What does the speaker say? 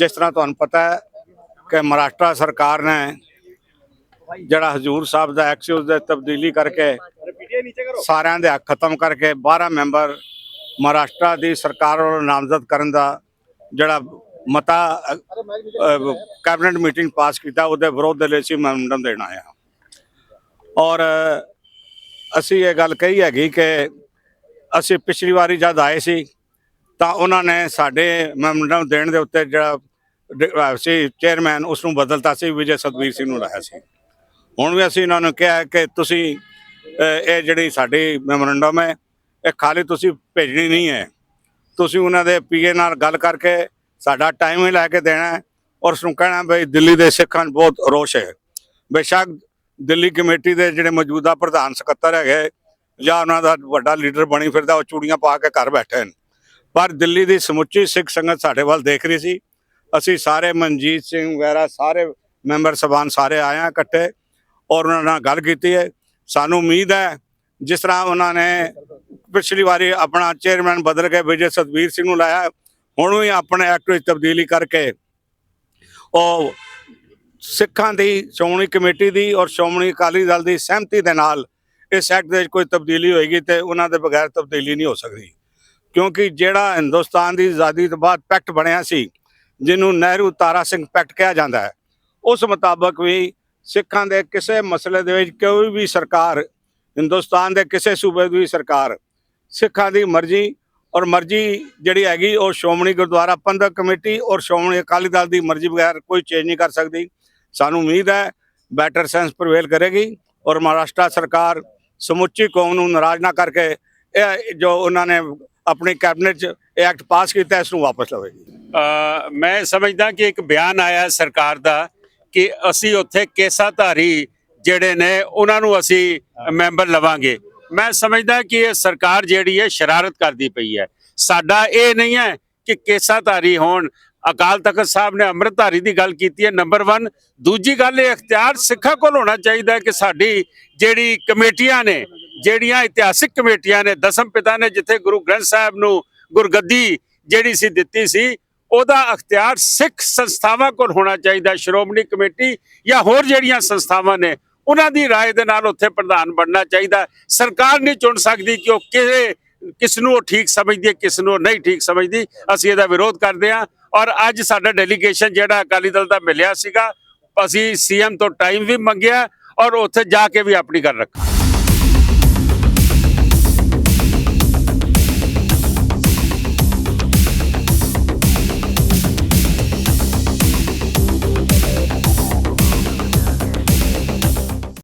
ਜਿਸ ਤਰ੍ਹਾਂ ਤੁਹਾਨੂੰ ਪਤਾ ਹੈ ਕਿ ਮਹਾਰਾਸ਼ਟਰ ਸਰਕਾਰ ਨੇ ਜਿਹੜਾ ਹਜੂਰ ਸਾਹਿਬ ਦਾ ਐਕਸਿਸ ਦੇ ਤਬਦੀਲੀ ਕਰਕੇ ਸਾਰਿਆਂ ਦੇ ਹੱਕ ਖਤਮ ਕਰਕੇ 12 ਮੈਂਬਰ ਮਹਾਰਾਸ਼ਟਰ ਦੀ ਸਰਕਾਰ ਵੱਲੋਂ ਨਾਮਜ਼ਦ ਕਰਨ ਦਾ ਜਿਹੜਾ ਮਤਾ ਕੈਬਨਿਟ ਮੀਟਿੰਗ ਪਾਸ ਕੀਤਾ, ਉਹਦੇ ਵਿਰੋਧ ਦੇ ਲਈ ਅਸੀਂ ਮੈਮੋਰੰਡਮ ਦੇਣ ਆਇਆ ਔਰ ਅਸੀਂ ਇਹ ਗੱਲ ਕਹੀ ਹੈਗੀ ਕਿ ਅਸੀਂ ਪਿਛਲੀ ਵਾਰੀ ਜਦ ਆਏ ਸੀ ਤਾਂ ਉਹਨਾਂ ਨੇ ਸਾਡੇ ਮੈਮੋਰੰਡਮ ਦੇਣ ਦੇ ਉੱਤੇ ਜਿਹੜਾ ਸੀ ਚੇਅਰਮੈਨ ਉਸ ਨੂੰ ਬਦਲਤਾ ਸੀ, ਵਿਜੇ ਸਤਵੀਰ ਸਿੰਘ ਨੂੰ ਲਾਇਆ ਸੀ। ਹੁਣ ਵੀ ਅਸੀਂ ਇਹਨਾਂ ਨੂੰ ਕਿਹਾ ਕਿ ਤੁਸੀਂ ਇਹ ਜਿਹੜੀ ਸਾਡੀ ਮੈਮੋਰੰਡਮ ਹੈ, ਇਹ ਖਾਲੀ ਤੁਸੀਂ ਭੇਜਣੀ ਨਹੀਂ ਹੈ। ਤੁਸੀਂ ਉਹਨਾਂ ਦੇ ਪੀਏ ਨਾਲ ਗੱਲ ਕਰਕੇ ਸਾਡਾ ਟਾਈਮ ਹੀ ਲੈ ਕੇ ਦੇਣਾ ਹੈ ਔਰ ਉਸ ਨੂੰ ਕਹਿਣਾ ਬਈ ਦਿੱਲੀ ਦੇ ਸਿੱਖਾਂ ਨੂੰ ਬਹੁਤ ਰੋਸ਼ ਹੈ। ਬੇਸ਼ੱਕ ਦਿੱਲੀ ਕਮੇਟੀ ਦੇ ਜਿਹੜੇ ਮੌਜੂਦਾ ਪ੍ਰਧਾਨ ਸਕੱਤਰ ਹੈਗੇ, ਜਾਂ ਉਹਨਾਂ ਦਾ ਵੱਡਾ ਲੀਡਰ ਬਣੀ ਫਿਰਦਾ, ਉਹ ਚੂੜੀਆਂ ਪਾ ਕੇ ਘਰ ਬੈਠੇ ਨੇ ਪਰ ਦਿੱਲੀ ਦੀ ਸਮੁੱਚੀ ਸਿੱਖ ਸੰਗਤ ਸਾਡੇ ਵੱਲ ਦੇਖ ਰਹੀ ਸੀ। ਅਸੀਂ ਸਾਰੇ ਮਨਜੀਤ ਸਿੰਘ ਵਗੈਰਾ ਸਾਰੇ ਮੈਂਬਰ ਸਭਾਨ ਸਾਰੇ ਆਏ ਆ ਇਕੱਠੇ ਔਰ ਉਹਨਾਂ ਨਾਲ ਗੱਲ ਕੀਤੀ ਹੈ। ਸਾਨੂੰ ਉਮੀਦ ਹੈ ਜਿਸ ਤਰ੍ਹਾਂ ਉਹਨਾਂ ਨੇ ਪਿਛਲੀ ਵਾਰੀ ਆਪਣਾ ਚੇਅਰਮੈਨ ਬਦਲ ਕੇ ਵਿਜੇ ਸਤਵੀਰ ਸਿੰਘ ਨੂੰ ਲਾਇਆ, ਹੁਣ ਵੀ ਆਪਣੇ ਐਕਟ ਵਿੱਚ ਤਬਦੀਲੀ ਕਰਕੇ ਉਹ ਸਿੱਖਾਂ ਦੀ, ਸ਼੍ਰੋਮਣੀ ਕਮੇਟੀ ਦੀ ਔਰ ਸ਼੍ਰੋਮਣੀ ਅਕਾਲੀ ਦਲ ਦੀ ਸਹਿਮਤੀ ਦੇ ਨਾਲ ਇਸ ਐਕਟ ਦੇ ਵਿੱਚ ਕੋਈ ਤਬਦੀਲੀ ਹੋਏਗੀ ਤੇ ਉਹਨਾਂ ਦੇ ਬਗੈਰ ਤਬਦੀਲੀ ਨਹੀਂ ਹੋ ਸਕਦੀ। ਕਿਉਂਕਿ ਜਿਹੜਾ ਹਿੰਦੁਸਤਾਨ ਦੀ ਆਜ਼ਾਦੀ ਤੋਂ ਬਾਅਦ ਪੈਕਟ ਬਣਿਆ ਸੀ ਜਿਹਨੂੰ ਨਹਿਰੂ ਤਾਰਾ ਸਿੰਘ ਪੈਕਟ ਕਿਹਾ ਜਾਂਦਾ ਹੈ। ਉਸ ਮੁਤਾਬਕ ਵੀ ਸਿੱਖਾਂ ਦੇ ਕਿਸੇ ਮਸਲੇ ਦੇ ਵਿੱਚ ਕੋਈ ਵੀ ਸਰਕਾਰ, ਹਿੰਦੁਸਤਾਨ ਦੇ ਕਿਸੇ ਸੂਬੇ ਦੀ ਵੀ ਸਰਕਾਰ ਸਿੱਖਾਂ ਦੀ ਮਰਜ਼ੀ ਔਰ ਮਰਜ਼ੀ ਜਿਹੜੀ ਹੈਗੀ ਉਹ ਸ਼੍ਰੋਮਣੀ ਗੁਰਦੁਆਰਾ ਪ੍ਰਬੰਧਕ ਕਮੇਟੀ ਔਰ ਸ਼੍ਰੋਮਣੀ ਅਕਾਲੀ ਦਲ ਦੀ ਮਰਜ਼ੀ ਬਗੈਰ ਕੋਈ ਚੇਂਜ ਨਹੀਂ ਕਰ ਸਕਦੀ। ਸਾਨੂੰ ਉਮੀਦ ਹੈ ਬੈਟਰ ਸੈਂਸ ਪ੍ਰਵੇਲ ਕਰੇਗੀ ਔਰ ਮਹਾਰਾਸ਼ਟਰ ਸਰਕਾਰ ਸਮੁੱਚੀ ਕੌਮ ਨੂੰ ਨਾਰਾਜ਼ ਨਾ ਕਰਕੇ ਇਹ ਜੋ ਉਹਨਾਂ ਨੇ ਆਪਣੀ ਕੈਬਨਿਟ 'ਚ ਇਹ ਐਕਟ ਪਾਸ ਕੀਤਾ, ਇਸ ਨੂੰ ਵਾਪਸ ਲਵੇਗੀ। ਮੈਂ ਸਮਝਦਾ ਕਿ ਇੱਕ ਬਿਆਨ ਆਇਆ ਸਰਕਾਰ ਦਾ ਕਿ ਅਸੀਂ ਉੱਥੇ ਕੇਸਾਧਾਰੀ ਜਿਹੜੇ ਨੇ ਉਹਨਾਂ ਨੂੰ ਅਸੀਂ ਮੈਂਬਰ ਲਵਾਂਗੇ। ਮੈਂ ਸਮਝਦਾ ਕਿ ਇਹ ਸਰਕਾਰ ਜਿਹੜੀ ਹੈ ਸ਼ਰਾਰਤ ਕਰਦੀ ਪਈ ਹੈ। ਸਾਡਾ ਇਹ ਨਹੀਂ ਹੈ ਕਿ ਕੇਸਾਧਾਰੀ ਹੋਣ। ਅਕਾਲ ਤਖਤ ਸਾਹਿਬ ਨੇ ਅੰਮ੍ਰਿਤਧਾਰੀ ਦੀ ਗੱਲ ਕੀਤੀ ਹੈ ਨੰਬਰ 1 ਦੂਜੀ ਗੱਲ ਇਹ ਇਖਤਿਆਰ ਸਿੱਖਾਂ ਕੋਲ ਹੋਣਾ ਚਾਹੀਦਾ ਹੈ ਕਿ ਸਾਡੀ ਜਿਹੜੀ ਕਮੇਟੀਆਂ ਨੇ ਜਿਹੜੀਆਂ ਇਤਿਹਾਸਿਕ ਕਮੇਟੀਆਂ ਨੇ ਦਸਮ ਪਿਤਾ ਨੇ ਜਿੱਥੇ ਗੁਰੂ ਗ੍ਰੰਥ ਸਾਹਿਬ ਨੂੰ ਗੁਰਗੱਦੀ ਜਿਹੜੀ ਸੀ ਦਿੱਤੀ ਸੀ ਉਹਦਾ ਅਖਤਿਆਰ ਸਿੱਖ ਸੰਸਥਾਵਾਂ ਕੋਲ ਹੋਣਾ ਚਾਹੀਦਾ ਸ਼੍ਰੋਮਣੀ ਕਮੇਟੀ ਜਾਂ ਹੋਰ ਜਿਹੜੀਆਂ ਸੰਸਥਾਵਾਂ ਨੇ ਉਹਨਾਂ ਦੀ رائے ਦੇ ਨਾਲ ਉੱਥੇ ਪ੍ਰਧਾਨ ਬਣਨਾ ਚਾਹੀਦਾ ਸਰਕਾਰ ਨਹੀਂ ਚੁਣ ਸਕਦੀ ਕਿ ਉਹ ਕਿਹੜੇ ਕਿਸ ਨੂੰ ਉਹ ਠੀਕ ਸਮਝਦੀ ਹੈ ਕਿਸ ਨੂੰ ਉਹ ਨਹੀਂ ਠੀਕ ਸਮਝਦੀ ਅਸੀਂ ਇਹਦਾ ਵਿਰੋਧ ਕਰਦੇ ਹਾਂ ਔਰ ਅੱਜ ਸਾਡਾ ਡੈਲੀਗੇਸ਼ਨ ਜਿਹੜਾ ਅਕਾਲੀ ਦਲ ਦਾ ਮਿਲਿਆ ਸੀਗਾ ਅਸੀਂ ਸੀਐਮ ਤੋਂ ਟਾਈਮ ਵੀ ਮੰਗਿਆ ਔਰ ਉੱਥੇ ਜਾ ਕੇ ਵੀ ਆਪਣੀ ਗੱਲ ਰੱਖੀ